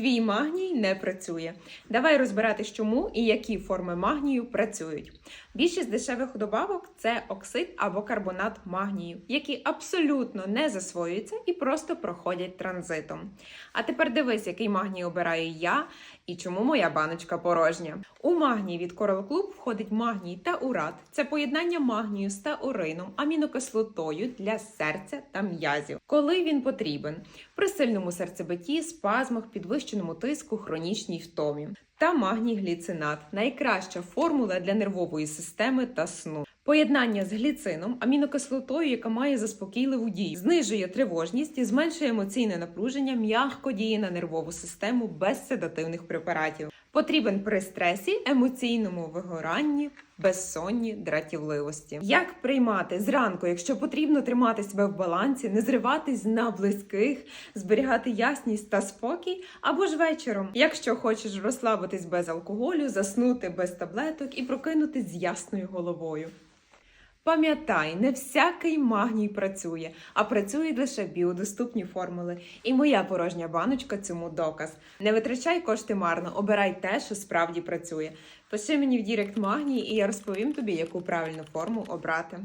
Твій магній не працює. Давай розбиратись, чому і які форми магнію працюють. Більшість дешевих добавок це оксид або карбонат магнію, які абсолютно не засвоюються і просто проходять транзитом. А тепер дивись, який магній обираю я і чому моя баночка порожня. У магній від Coral Club входить магній та урат. Це поєднання магнію з таурином, амінокислотою для серця та м'язів. Коли він потрібен? При сильному серцебитті, спазмах, підвищеному тиску, хронічній втомі. Та магній гліцинат найкраща формула для нервової системи та сну. Поєднання з гліцином, амінокислотою, яка має заспокійливу дію, знижує тривожність і зменшує емоційне напруження, м'яко діє на нервову систему без седативних препаратів. Потрібен при стресі, емоційному вигоранні, безсонні, дратівливості. Як приймати зранку, якщо потрібно тримати себе в балансі, не зриватись на близьких, зберігати ясність та спокій, або ж вечором, якщо хочеш розслабитись без алкоголю, заснути без таблеток і прокинутись з ясною головою. Пам'ятай, не всякий магній працює, а працюють лише біодоступні формули. І моя порожня баночка цьому доказ. Не витрачай кошти марно, обирай те, що справді працює. Пиши мені в Дірект магній, і я розповім тобі, яку правильну форму обрати.